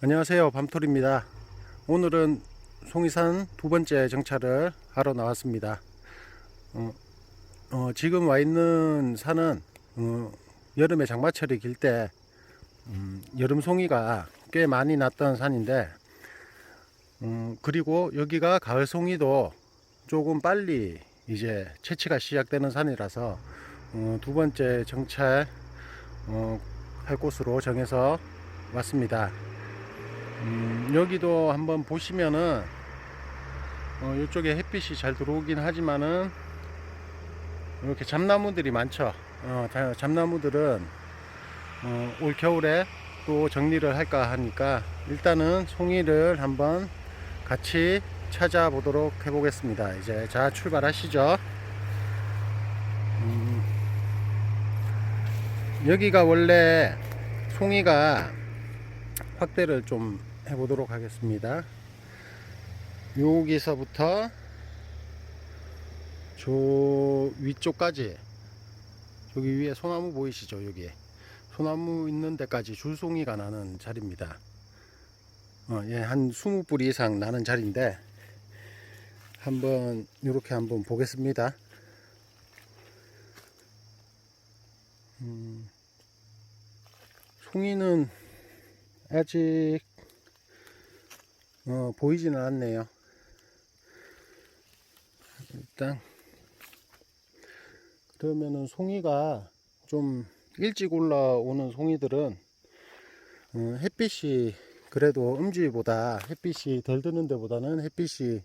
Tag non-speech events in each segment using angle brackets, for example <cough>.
안녕하세요. 밤톨입니다. 오늘은 송이산 두 번째 정차를 하러 나왔습니다. 어, 어, 지금 와 있는 산은 어, 여름에 장마철이 길때 음, 여름 송이가 꽤 많이 났던 산인데 음, 그리고 여기가 가을 송이도 조금 빨리 이제 채취가 시작되는 산이라서 어, 두 번째 정찰 어, 할 곳으로 정해서 왔습니다. 음, 여기도 한번 보시면은 어, 이쪽에 햇빛이 잘 들어오긴 하지만은 이렇게 잡나무들이 많죠. 어, 자- 잡나무들은 어, 올 겨울에 또 정리를 할까 하니까 일단은 송이를 한번 같이 찾아보도록 해 보겠습니다. 이제 자 출발하시죠. 음, 여기가 원래 송이가 확대를 좀 해보도록 하겠습니다. 여기서부터 저 위쪽까지 여기 위에 소나무 보이시죠? 여기 소나무 있는 데까지 줄송이가 나는 자리입니다. 어, 예, 한 20뿌리 이상 나는 자리인데 한번 이렇게 한번 보겠습니다. 음, 송이는 아직 어, 보이지는 않네요. 일단 그러면은 송이가 좀 일찍 올라오는 송이들은 어, 햇빛이 그래도 음지보다 햇빛이 덜 드는 데보다는 햇빛이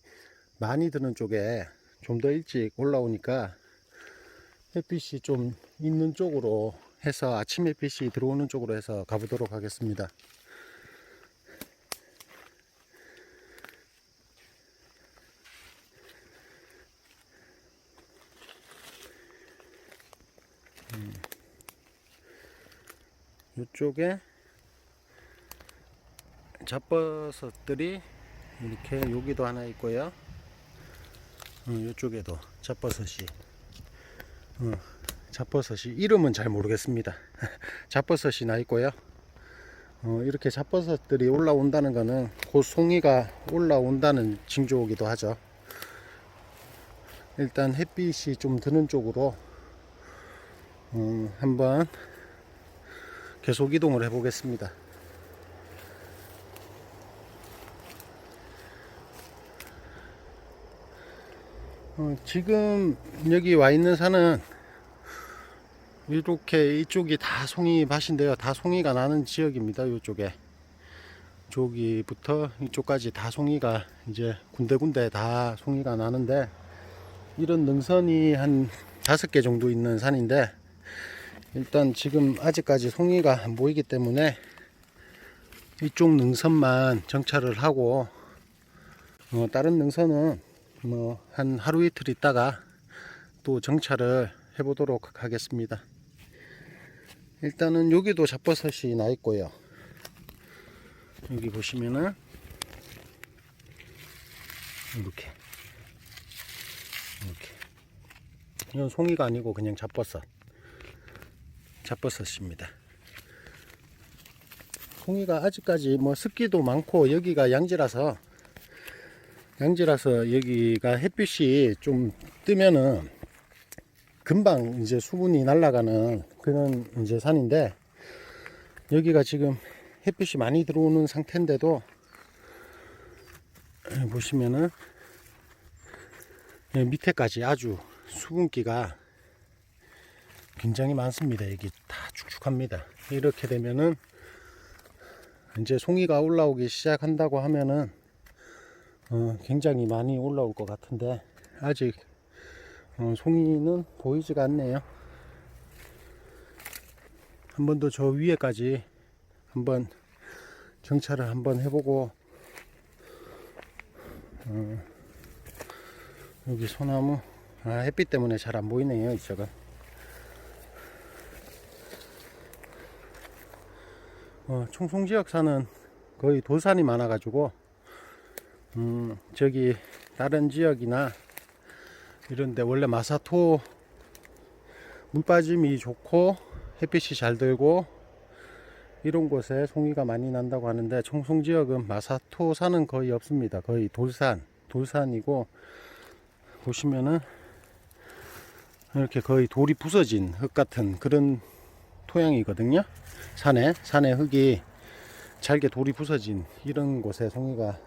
많이 드는 쪽에 좀 더 일찍 올라오니까 햇빛이 좀 있는 쪽으로 해서 아침 햇빛이 들어오는 쪽으로 해서 가보도록 하겠습니다. 음. 이쪽에 잡버섯들이 이렇게 여기도 하나 있고요. 어, 이쪽에도 잡버섯이 어, 잡버섯이 이름은 잘 모르겠습니다. <laughs> 잡버섯이 나 있고요. 어, 이렇게 잡버섯들이 올라온다는 것은 곧 송이가 올라온다는 징조이기도 하죠. 일단 햇빛이 좀 드는 쪽으로 음, 한번 계속 이동을 해 보겠습니다. 어, 지금 여기 와 있는 산은 이렇게 이쪽이 다 송이밭인데요. 다 송이가 나는 지역입니다. 이쪽에. 저기부터 이쪽까지 다 송이가 이제 군데군데 다 송이가 나는데 이런 능선이 한 다섯 개 정도 있는 산인데 일단 지금 아직까지 송이가 안 보이기 때문에 이쪽 능선만 정찰을 하고 어, 다른 능선은 뭐 한 하루 이틀 있다가 또 정찰을 해 보도록 하겠습니다. 일단은 여기도 잡버섯이 나 있고요. 여기 보시면은 이렇게 이렇게 이건 송이가 아니고 그냥 잡버섯 잡버섯입니다. 송이가 아직까지 뭐 습기도 많고 여기가 양지라서 양지라서 여기가 햇빛이 좀 뜨면은 금방 이제 수분이 날아가는 그런 이제 산인데 여기가 지금 햇빛이 많이 들어오는 상태인데도 보시면은 밑에까지 아주 수분기가 굉장히 많습니다. 여기 다 축축합니다. 이렇게 되면은 이제 송이가 올라오기 시작한다고 하면은 어, 굉장히 많이 올라올 것 같은데 아직 어, 송이는 보이지가 않네요. 한 번 더 저 위에까지 한번 정찰을 한번 해보고 어, 여기 소나무 아, 햇빛 때문에 잘 안 보이네요 이쪽은 어, 청송 지역산은 거의 돌산이 많아 가지고 음, 저기 다른 지역이나 이런데 원래 마사토 물 빠짐이 좋고 햇빛이 잘 들고 이런 곳에 송이가 많이 난다고 하는데 청송 지역은 마사토 산은 거의 없습니다. 거의 돌산, 돌산이고 보시면은 이렇게 거의 돌이 부서진 흙 같은 그런 토양이거든요. 산에 산에 흙이 잘게 돌이 부서진 이런 곳에 송이가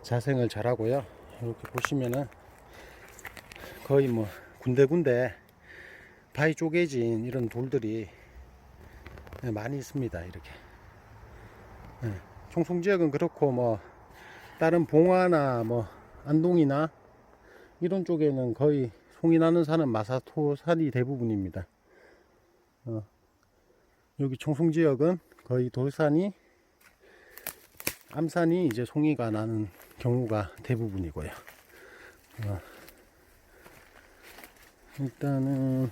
자생을 잘하고요. 이렇게 보시면은 거의 뭐 군데군데 바위 쪼개진 이런 돌들이 네, 많이 있습니다. 이렇게. 네, 청송 지역은 그렇고 뭐 다른 봉화나 뭐 안동이나 이런 쪽에는 거의 송이 나는 산은 마사토 산이 대부분입니다. 어, 여기 청송 지역은 거의 돌산이 암산이 이제 송이가 나는 경우가 대부분이고요. 어, 일단은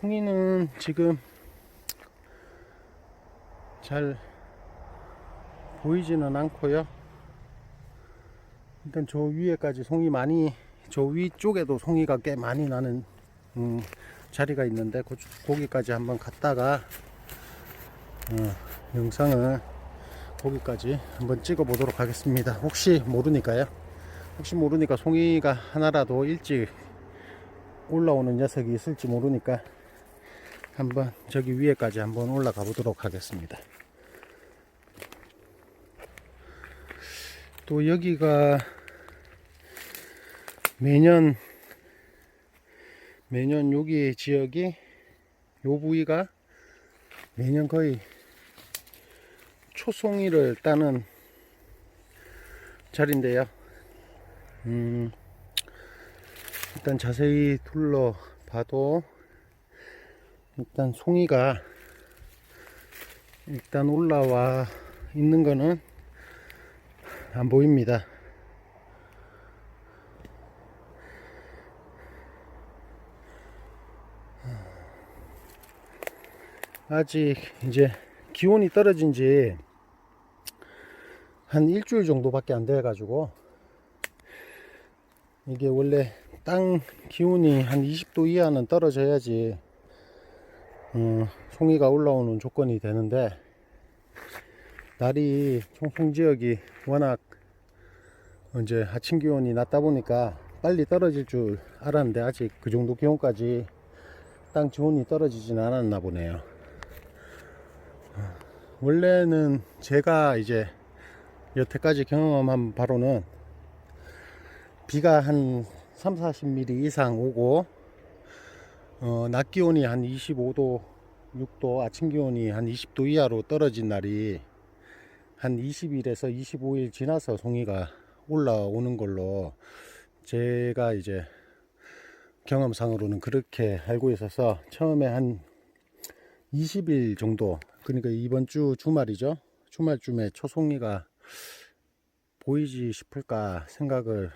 송이는 지금 잘 보이지는 않고요. 일단 저 위에까지 송이 많이 저 위쪽에도 송이가 꽤 많이 나는 음, 자리가 있는데 그, 거기까지 한번 갔다가 어, 영상을 거기까지 한번 찍어 보도록 하겠습니다. 혹시 모르니까요. 혹시 모르니까 송이가 하나라도 일찍 올라오는 녀석이 있을지 모르니까 한번 저기 위에까지 한번 올라가 보도록 하겠습니다. 또 여기가 매년 매년 여기 지역이 요 부위가 매년 거의 초송이를 따는 자리인데요. 음, 일단 자세히 둘러봐도 일단 송이가 일단 올라와 있는 거는 안 보입니다. 아직 이제 기온이 떨어진 지 한 일주일 정도밖에 안 돼 가지고 이게 원래 땅 기온이 한 20도 이하는 떨어져야지 어, 송이가 올라오는 조건이 되는데 날이 청송 지역이 워낙 이제 아침 기온이 낮다 보니까 빨리 떨어질 줄 알았는데 아직 그 정도 기온까지 땅 기온이 떨어지진 않았나 보네요. 어, 원래는 제가 이제 여태까지 경험한 바로는 비가 한 3, 40mm 이상 오고 어, 낮 기온이 한 25도, 6도, 아침 기온이 한 20도 이하로 떨어진 날이 한 20일에서 25일 지나서 송이가 올라오는 걸로 제가 이제 경험상으로는 그렇게 알고 있어서 처음에 한 20일 정도 그러니까 이번 주 주말이죠. 주말쯤에 초송이가 보이지 싶을까 생각을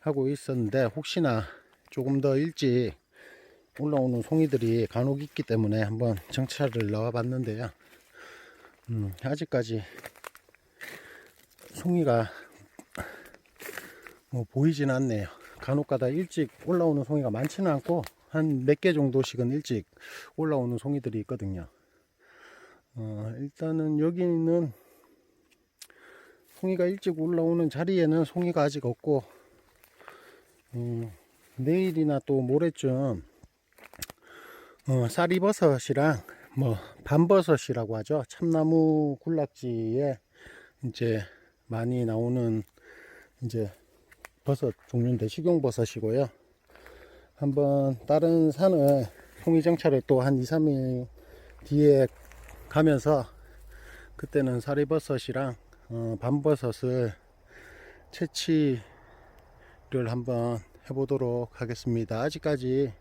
하고 있었는데 혹시나 조금 더 일찍 올라오는 송이들이 간혹 있기 때문에 한번 정찰을 나와 봤는데요. 음, 아직까지 송이가 뭐 보이진 않네요. 간혹 가다 일찍 올라오는 송이가 많지는 않고 한 몇 개 정도씩은 일찍 올라오는 송이들이 있거든요 어, 일단은 여기는 송이가 일찍 올라오는 자리에는 송이가 아직 없고 음, 내일이나 또 모레쯤 어, 쌀이버섯이랑 뭐 밤버섯이라고 하죠. 참나무 군락지에 이제 많이 나오는 이제 버섯 종류인데 식용버섯이고요. 한번 다른 산을 송이 정찰을 또 한 2, 3일 뒤에 가면서 그때는 쌀이버섯이랑 어, 밤버섯을 채취를 한번 해보도록 하겠습니다. 아직까지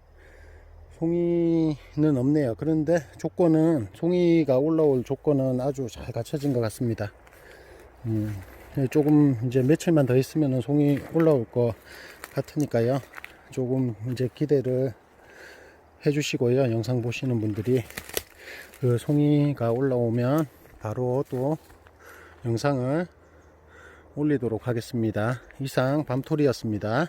송이는 없네요. 그런데 조건은 송이가 올라올 조건은 아주 잘 갖춰진 것 같습니다. 음, 조금 이제 며칠만 더 있으면 송이 올라올 것 같으니까요. 조금 이제 기대를 해주시고요. 영상 보시는 분들이 그 송이가 올라오면 바로 또 영상을 올리도록 하겠습니다. 이상 밤토리였습니다.